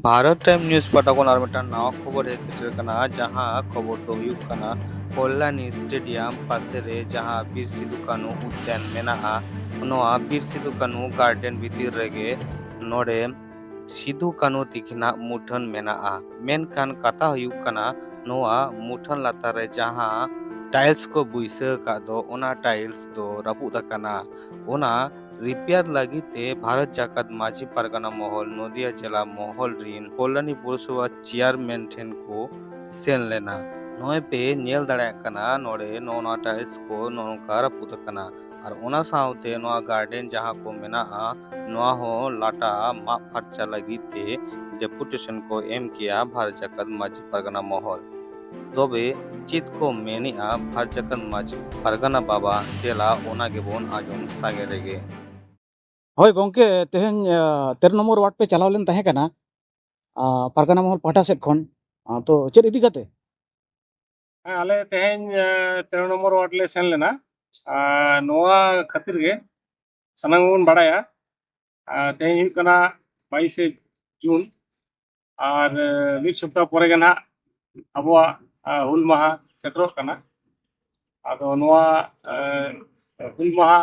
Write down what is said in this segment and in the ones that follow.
Bharat time news पटकों और मिटान नाव खबर है सिटरकना जहां खबर तो युकना कल्याणी स्टेडियम पासे रे जहां बीर सिधु कानू उद्यान मेना नोआ बीर सिधु कानू गार्डन भीतर रेगे नोडे सिधु कानू तिखना मुठन मेना मेनखान कथा हुकना नोआ मुठन लातार रे जहां टाइल्स को बुइसे का दो ओना टाइल्स दो रपुदा कना ओना রিপেয়ার লাগিতে ভারত জাকাত মাঝি পারগানা মহল নদিয়া জেলা মহল ঋণ কল্যাণী পৌরসভা চেয়ারম্যান ঠেন কো ᱥᱮᱱᱞᱮᱱᱟ ᱱᱚᱜᱼᱚᱭ ᱯᱮ ᱧᱮᱞ ᱫᱟᱲᱮᱭᱟᱜ ᱠᱟᱱᱟ ᱱᱚᱰᱮ ᱱᱚᱜᱼᱚᱱᱟ ᱴᱟᱭᱤᱞᱥ ᱠᱚ ᱱᱚᱝᱠᱟ ᱨᱟᱹᱯᱩᱫ ᱟᱠᱟᱱᱟ ᱟᱨ ᱚᱱᱟ ᱥᱟᱶᱛᱮ ᱱᱚᱣᱟ গার্ডেন ᱡᱟᱦᱟᱸ ᱠᱚ ᱢᱮᱱᱟᱜᱼᱟ ᱱᱚᱣᱟ ᱦᱚᱸ ᱞᱟᱴᱟ ᱢᱟᱜ ᱯᱷᱟᱨᱪᱟ ᱞᱟᱹᱜᱤᱫ ᱛᱮ ডেপুটেশন ᱠᱚ ᱮᱢ ᱠᱮᱭᱟ ᱵᱷᱟᱨᱚᱛ ᱡᱟᱠᱟᱛ ᱢᱟᱹᱡᱷᱤ ᱯᱟᱨᱜᱟᱱᱟ ᱢᱚᱦᱚᱞ ᱛᱚᱵᱮ ᱪᱮᱫ ᱠᱚ ᱢᱮᱱᱮᱜᱼᱟ ᱵᱷᱟᱨᱚᱛ ᱡᱟᱠᱟᱛ ᱢᱟᱹᱡᱷᱤ ᱯᱟᱨᱜᱟᱱᱟ ᱵᱟᱵᱟ ᱛᱮᱞᱟ ᱚᱱᱟ ᱜᱮᱵᱚᱱ ᱟᱸᱡᱚᱢ ᱥᱟᱸᱜᱮ ᱨᱮᱜᱮ हाई गोमके तेहेन तेर नम्बर वार्ड पे चलाव लेन तहेकना परगना महल पाटा सेट खन तो चेद इदि गते हां आले तेहेन तेर नम्बर वार्ड ले सेन लेना नोआ खतिर गे सनांगुन बडाया तेहेन जून आर मिड सप्ताह परे गना अबवा हुलमाहा सेटरोकना अदो नोआ हुलमाहा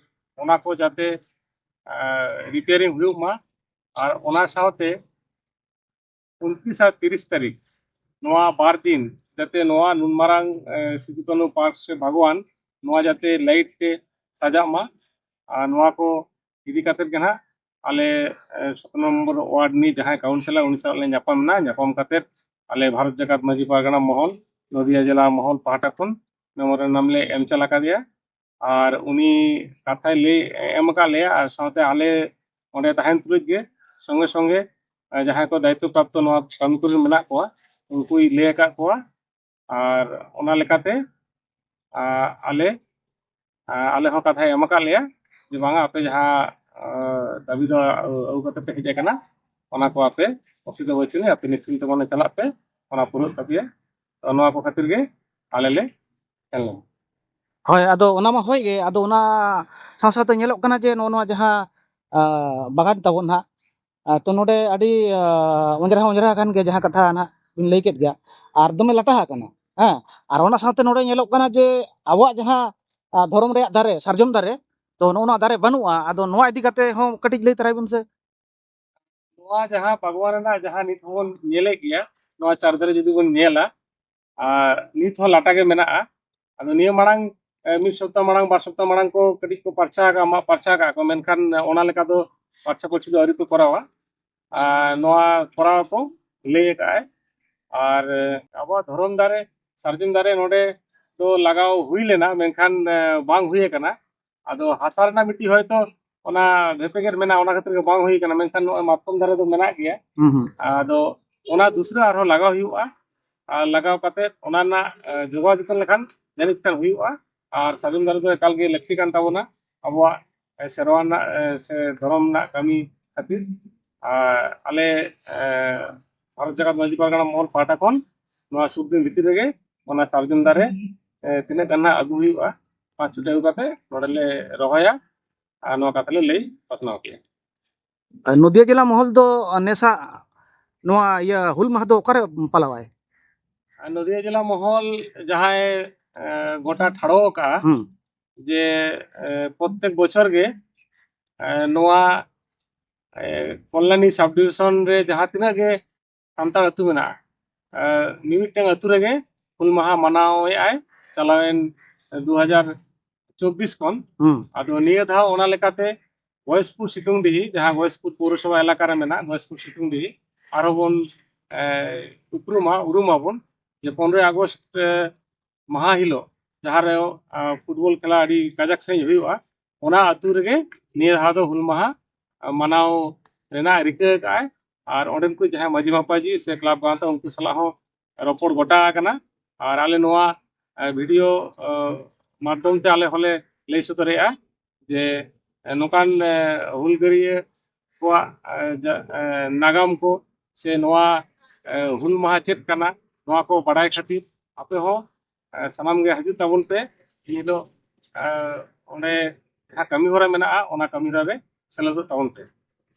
ᱚᱱᱟ ᱠᱚ ᱡᱟᱛᱮ রিপেয়ারিং হয়েও মা আর ওনার সাথে উনত্রিশ আর তিরিশ তারিখ নোয়া বার দিন যাতে নোয়া নুনমারাং সিধুতনু পার্ক সে ভগবান নোয়া যাতে লাইট তে সাজা মা আর নোয়া কো ইদি কাতে কে না আলে সত নম্বর ওয়ার্ড নি যাহা কাউন্সিলর উনি সালে নাপাম না নাপাম কাতে আলে ভারত জাকাত মাঝি পারগানা মহল নদিয়া জেলা মহল পাহাটা খুন নম্বরের নামলে এম চালাকা দিয়া ᱟᱨ ᱩᱱᱤ ᱠᱟᱛᱷᱟᱭ ᱞᱟᱹᱭ ᱮᱢ ᱟᱠᱟᱫ ᱞᱮᱭᱟ ᱟᱨ ᱥᱟᱶᱛᱮ ᱟᱞᱮ ᱚᱸᱰᱮ ᱛᱟᱦᱮᱱ ᱛᱩᱞᱩᱡ ᱜᱮ ᱥᱚᱸᱜᱮ ᱥᱚᱸᱜᱮ ᱡᱟᱦᱟᱸᱭ ᱠᱚ ᱫᱟᱭᱤᱛᱛᱚ ᱯᱨᱟᱯᱛᱚ ᱱᱚᱣᱟ ᱠᱟᱹᱢᱤ ᱠᱚᱨᱮᱱ ᱢᱮᱱᱟᱜ ᱠᱚᱣᱟ ᱩᱱᱠᱩᱭ ᱞᱟᱹᱭ ᱟᱠᱟᱫ ᱠᱚᱣᱟ ᱟᱨ ᱚᱱᱟ ᱞᱮᱠᱟᱛᱮ ᱟᱞᱮ ᱟᱞᱮ ᱦᱚᱸ ᱠᱟᱛᱷᱟᱭ ᱮᱢ ᱟᱠᱟᱫ ᱞᱮᱭᱟ ᱡᱮ ᱵᱟᱝᱟ ᱟᱯᱮ ᱡᱟᱦᱟᱸ দাবি ᱫᱚ ᱟᱹᱜᱩ ᱠᱟᱛᱮ ᱯᱮ ᱦᱮᱡ ᱟᱠᱟᱱᱟ ᱚᱱᱟ ᱠᱚ ᱟᱯᱮ ᱚᱥᱩᱵᱤᱫᱷᱟ ᱵᱟᱹᱪᱩᱜ ᱟᱹᱱᱤᱡ ᱟᱯᱮ ᱱᱤᱥᱪᱤᱱᱛᱚ ᱢᱚᱱᱮ ᱪᱟᱞᱟᱜ ᱯᱮ ᱚᱱᱟ ᱯᱩᱨᱟᱹᱜ ᱛᱟᱯᱮᱭᱟ ᱱᱚᱣᱟ ᱠᱚ ᱠᱷᱟᱹᱛᱤᱨ ᱜᱮ ᱟᱞᱮ ᱞᱮ ᱥᱮᱱ ᱞᱮᱱᱟ হয় আদো ওনামা হয়গে আদো ওনা সাউসা তে নেলোকনা যে নো নোয়া জহা আ বগা তে তাবোন না তো নোডে আদি ওঞ্জরা হ ওঞ্জরা হ কানগে জহা কথা না লৈকেত গয়া আর দমে লটা হকনা হ্যাঁ আর ওনা সাতে নোডে নেলোকনা যে আওয়া জহা ধর্ম রেয় দারে সারজম দারে তো নো ওনা দারে বানুয়া আদো নোয়া ইদিকাতে হ কাটিজ লৈতরাইবুন সে নোয়া জহা ভগবান না জহা নিথ হল নিলে গিয়া নোয়া চার দরে যদি বুন নিলা আর নিথ হল লটা গে মেনা আ আদো নিয়ে মড়ান ᱢᱤᱫ ᱥᱚᱯᱛᱟ ᱢᱟᱲᱟᱝ ᱵᱟᱨ ᱥᱚᱯᱛᱟ ᱢᱟᱲᱟᱝ ᱠᱚ ᱠᱟᱹᱴᱤᱡ ᱠᱚ ᱯᱟᱨᱪᱟ ᱟᱠᱟᱜ ᱢᱟ ᱯᱟᱨᱪᱟ ᱠᱟᱜ ᱠᱚ ᱢᱮᱱᱠᱷᱟᱱ ᱚᱱᱟ ᱞᱮᱠᱟ ᱫᱚ ᱯᱟᱨᱪᱟ ᱯᱟᱹᱨᱪᱤ ᱫᱚ ᱟᱹᱣᱨᱤ ᱠᱚ ᱠᱚᱨᱟᱣᱟ ᱟᱨ ᱱᱚᱣᱟ ᱠᱚᱨᱟᱣ ᱠᱚ ᱞᱟᱹᱭ ᱟᱠᱟᱜᱼᱟᱭ ᱟᱨ ᱟᱵᱚᱣᱟᱜ ᱫᱷᱚᱨᱚᱢ ᱫᱟᱨᱮ ᱥᱟᱨᱡᱚᱢ ᱫᱟᱨᱮ ᱱᱚᱰᱮ ᱫᱚ ᱞᱟᱜᱟᱣ ᱦᱩᱭ ᱞᱮᱱᱟ ᱢᱮᱱᱠᱷᱟᱱ ᱵᱟᱝ ᱦᱩᱭ ᱟᱠᱟᱱᱟ ᱟᱫᱚ ᱦᱟᱥᱟ ᱨᱮᱱᱟᱜ ᱢᱤᱫᱴᱤᱡ ᱦᱚᱭᱛᱚ ᱚᱱᱟ ᱰᱷᱮᱯᱮᱜᱮᱨ ᱢᱮᱱᱟᱜᱼᱟ ᱚᱱᱟ ᱠᱷᱟᱹᱛᱤᱨ ᱜᱮ ᱵᱟᱝ ᱦᱩᱭ ᱟᱠᱟᱱᱟ ᱢᱮᱱᱠᱷᱟᱱ ᱱᱚᱜᱼᱚᱭ ᱢᱟᱛᱠᱚᱢ ᱫᱟᱨᱮ ᱫᱚ ᱢᱮᱱᱟᱜ ᱜᱮᱭᱟ ᱟᱫᱚ ᱚᱱᱟ ᱫᱩᱥᱨᱟ ᱟᱨᱦᱚᱸ ᱞᱟᱜᱟᱣ ᱦᱩᱭᱩᱜᱼᱟ ᱟᱨ ᱞᱟᱜᱟᱣ ᱠᱟᱛᱮ ᱚᱱᱟ ᱨᱮᱱᱟᱜ ᱡᱚᱜᱟᱣ ᱡᱚᱛᱚᱱ ᱞᱮᱠᱷᱟᱱ ᱡᱟᱹᱱᱤᱡ ᱠᱷᱟᱱ ᱦᱩᱭᱩᱜᱼᱟ ᱟᱨ ᱥᱟᱹᱜᱩᱱ ᱫᱟᱨᱮ ᱫᱚ ᱮᱠᱟᱞ ᱜᱮ ᱞᱟᱹᱠᱛᱤ ᱠᱟᱱ ᱛᱟᱵᱚᱱᱟ ᱟᱵᱚᱣᱟᱜ ᱥᱮᱨᱣᱟ ᱨᱮᱱᱟᱜ ᱥᱮ ᱫᱷᱚᱨᱚᱢ ᱨᱮᱱᱟᱜ ᱠᱟᱹᱢᱤ ᱠᱷᱟᱹᱛᱤᱨ ᱟᱞᱮ ᱵᱷᱟᱨᱚᱛ ᱡᱟᱠᱟᱛ ᱢᱟᱹᱡᱷᱤ ᱯᱟᱨᱜᱟᱱᱟ ᱢᱚᱦᱚᱞ ᱯᱟᱦᱴᱟ ᱠᱷᱚᱱ ᱱᱚᱣᱟ ᱥᱩᱨ ᱫᱤᱱ ᱵᱷᱤᱛᱤᱨ ᱨᱮᱜᱮ ᱚᱱᱟ ᱥᱟᱨᱡᱚᱢ ᱫᱟᱨᱮ ᱛᱤᱱᱟᱹᱜ ᱜᱟᱱ ᱦᱟᱸᱜ ᱟᱹᱜᱩ ᱦᱩᱭᱩᱜᱼᱟ ᱚᱱᱟ ᱪᱷᱩᱴᱟᱹᱣ ᱠᱟᱛᱮ ᱱᱚᱰᱮᱞᱮ ᱨᱚᱦᱚᱭᱟ ᱟᱨ ᱱᱚᱣᱟ ᱠᱟᱛᱷᱟ ᱞᱮ ᱞᱟᱹᱭ ᱯᱟᱥᱱᱟᱣ ᱠᱮᱭᱟ ᱱᱚᱫᱤᱭᱟ ᱡᱮᱞᱟ ᱢᱚᱦᱚᱞ ᱫᱚ ᱱᱮᱥᱟ ᱱᱚᱣᱟ ᱤᱭᱟᱹ ᱦᱩᱞ ᱢᱟᱦᱟ ᱫᱚ ᱚᱠᱟᱨᱮ ᱯᱟᱞᱟᱣᱟᱭ ᱱᱚᱫᱤᱭᱟ ᱡᱮᱞᱟ ᱢᱚᱦᱚᱞ ᱡᱟᱦᱟᱸᱭ গোটা ঠাড়কা ᱡᱮ ᱯᱨᱚᱛᱛᱮᱠ ᱵᱚᱪᱷᱚᱨ ᱜᱮ ᱱᱚᱣᱟ ᱠᱚᱞᱞᱟᱱᱤ ᱥᱟᱵ ᱰᱤᱵᱷᱤᱥᱚᱱ ᱨᱮ ᱡᱟᱦᱟᱸ ᱛᱤᱱᱟᱹᱜ ᱜᱮ ᱥᱟᱱᱛᱟᱲ ᱟᱹᱛᱩ ᱢᱮᱱᱟᱜᱼᱟ ᱢᱤᱢᱤᱫᱴᱟᱝ ᱟᱹᱛᱩ ᱨᱮᱜᱮ ᱦᱩᱞ মাহা ᱢᱟᱱᱟᱣᱮᱫᱼᱟᱭ ᱪᱟᱞᱟᱣᱮᱱ ᱫᱩ ᱦᱟᱡᱟᱨ চব্বিশ কন আদো নিয়ে ধাও ওনা লেকাতে গয়েশপুর সিটুং দিহি যাহা গয়েশপুর পৌরসভা এলাকা রে মেনা গয়েশপুর সিটুং দিহি আরো বন উপরুমা উরুমা বন যে পনেরোই আগস্ট ᱢᱟᱦᱟ ᱦᱤᱞᱳᱜ ᱡᱟᱦᱟᱸ ᱨᱮ ᱯᱷᱩᱴᱵᱚᱞ ᱠᱷᱮᱞᱟ ᱟᱹᱰᱤ ᱠᱟᱡᱟᱠ ᱥᱟᱺᱦᱤᱡ ᱦᱩᱭᱩᱜᱼᱟ ᱚᱱᱟ ᱟᱹᱛᱩ ᱨᱮᱜᱮ ᱱᱤᱭᱟᱹ ᱫᱷᱟᱣ ᱫᱚ ᱦᱩᱞ ᱢᱟᱦᱟ ᱢᱟᱱᱟᱣ ᱨᱮᱱᱟᱜ ᱨᱤᱠᱟᱹ ᱟᱠᱟᱜᱼᱟᱭ ᱟᱨ ᱚᱸᱰᱮᱱ ᱠᱚ ᱡᱟᱦᱟᱸᱭ ᱢᱟᱹᱡᱷᱤ ᱢᱟᱯᱟᱡᱤ ᱥᱮ ᱠᱞᱟᱵᱽ ᱜᱟᱶᱛᱟ ᱩᱱᱠᱩ ᱥᱟᱞᱟᱜ ᱦᱚᱸ ᱨᱚᱯᱚᱲ ᱜᱚᱴᱟ ᱟᱠᱟᱱᱟ ᱟᱨ ᱟᱞᱮ ᱱᱚᱣᱟ ᱵᱷᱤᱰᱤᱭᱳ माध्यम से आले हले लई सदरेगा जे नौकान हुलगरिया को नागाम को से नवा हुल महा चेत करना नवा को बड़ाई खातिर आपे हो ᱥᱟᱱᱟᱢ ᱜᱮ ᱦᱤᱡᱩᱜ ᱛᱟᱵᱚᱱ ᱯᱮ ᱤᱱ ᱦᱤᱞᱳᱜ ᱚᱸᱰᱮ ᱡᱟᱦᱟᱸ ᱠᱟᱹᱢᱤ ᱦᱚᱨᱟ ᱢᱮᱱᱟᱜᱼᱟ ᱚᱱᱟ ᱠᱟᱹᱢᱤ ᱦᱚᱨᱟ ᱨᱮ ᱥᱮᱞᱮᱫᱚᱜ ᱛᱟᱵᱚᱱ ᱯᱮ